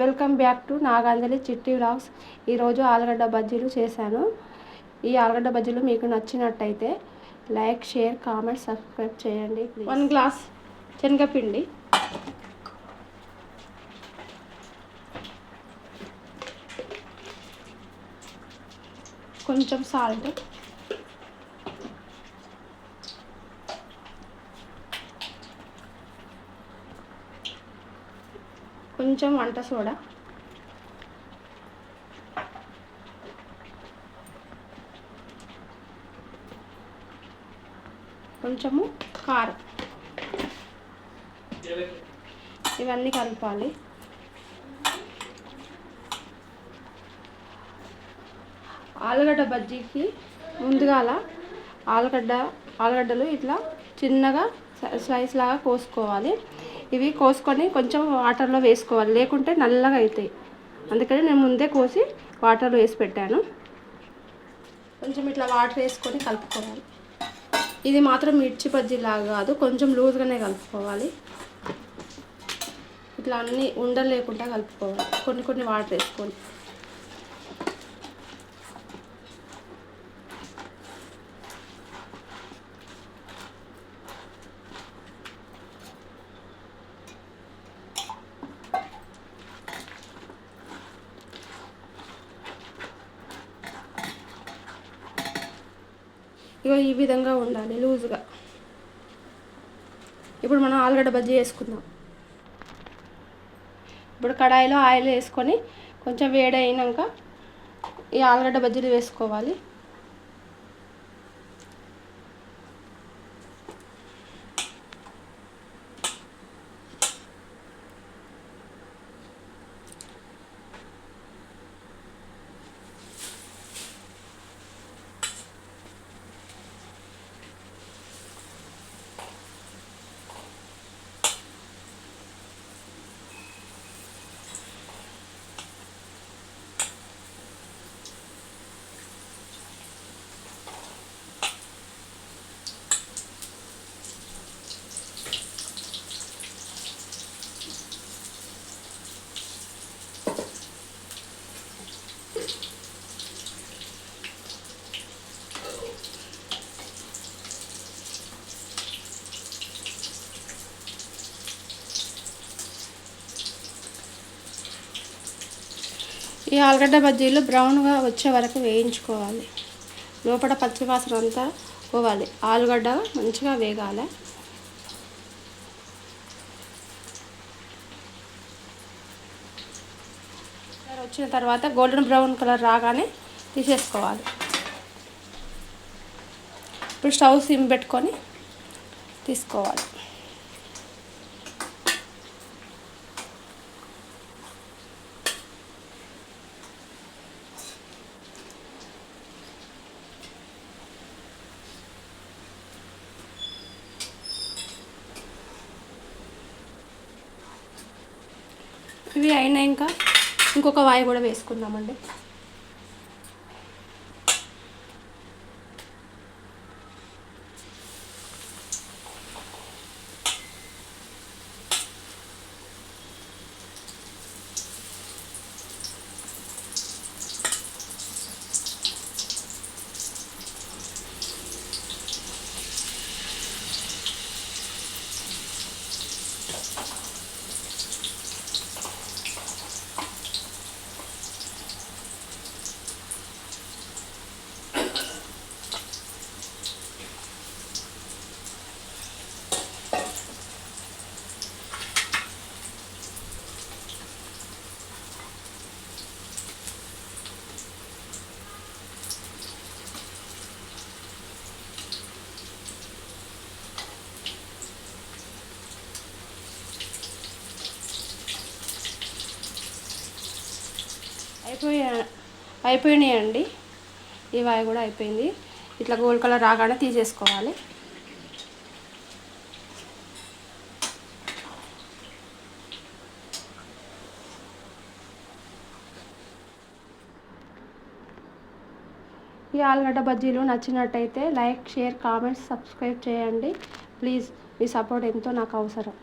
Welcome back to Naganjali చిట్టి vlogs. ఈరోజు ఆలుగడ్డ బజ్జీలు చేశాను. ఈ ఆలుగడ్డ బజ్జీలు మీకు నచ్చినట్టయితే లైక్ షేర్ కామెంట్ సబ్స్క్రైబ్ చేయండి వన్ గ్లాస్ శనగపిండి. కొంచెం సాల్ట్. కొంచెం వంట సోడా. కొంచెము కారం. ఇవన్నీ కలపాలి. ఆలుగడ్డ బజ్జీకి ముందుగాల ఆలుగడ్డ ఆలుగడ్డలు ఇట్లా చిన్నగా స్లైస్ లాగా కోసుకోవాలి. ఇవి కోసుకొని కొంచెం వాటర్లో వేసుకోవాలి. లేకుంటే నల్లగా అవుతాయి అందుకని నేను ముందే కోసి వాటర్లో వేసి పెట్టాను. కొంచెం ఇట్లా వాటర్ వేసుకొని కలుపుకోవాలి. ఇది మాత్రం మిర్చి బజ్జీ లాగా కాదు కొంచెం లూజ్గానే కలుపుకోవాలి. ఇట్లా అన్నీ ఉండలేకుండా కలుపుకోవాలి. కొన్ని కొన్ని వాటర్ వేసుకొని ఇగో ఈ విధంగా ఉండాలి లూజ్గా. ఇప్పుడు మనం ఆలుగడ్డ బజ్జీ వేసుకుందాం. ఇప్పుడు కడాయిలో ఆయిల్ వేసుకొని కొంచెం వేడి అయినాక ఈ ఆలుగడ్డ బజ్జీలు వేసుకోవాలి. ఈ ఆలుగడ్డ బజ్జీలు బ్రౌన్గా వచ్చే వరకు వేయించుకోవాలి. లోపల పచ్చివాసన అంతా పోవాలి. ఆలుగడ్డ మంచిగా వేగాలి. వచ్చిన తర్వాత గోల్డెన్ బ్రౌన్ కలర్ రాగానే తీసేసుకోవాలి. ఇప్పుడు స్టవ్ సిమ్ పెట్టుకొని తీసుకోవాలి. ఇవి అయినా ఇంకా. ఇంకొక వాయి కూడా వేసుకుందామండి. అయిపోయా అయిపోయినాయండి ఇవాయి కూడా అయిపోయింది. ఇట్లా గోల్డ్ కలర్ రాగానే తీసేసుకోవాలి. ఈ ఆలుగడ్డ బజ్జీలు నచ్చినట్టయితే లైక్ షేర్ కామెంట్స్ సబ్స్క్రైబ్ చేయండి. ప్లీజ్ మీ సపోర్ట్ ఎంతో నాకు అవసరం.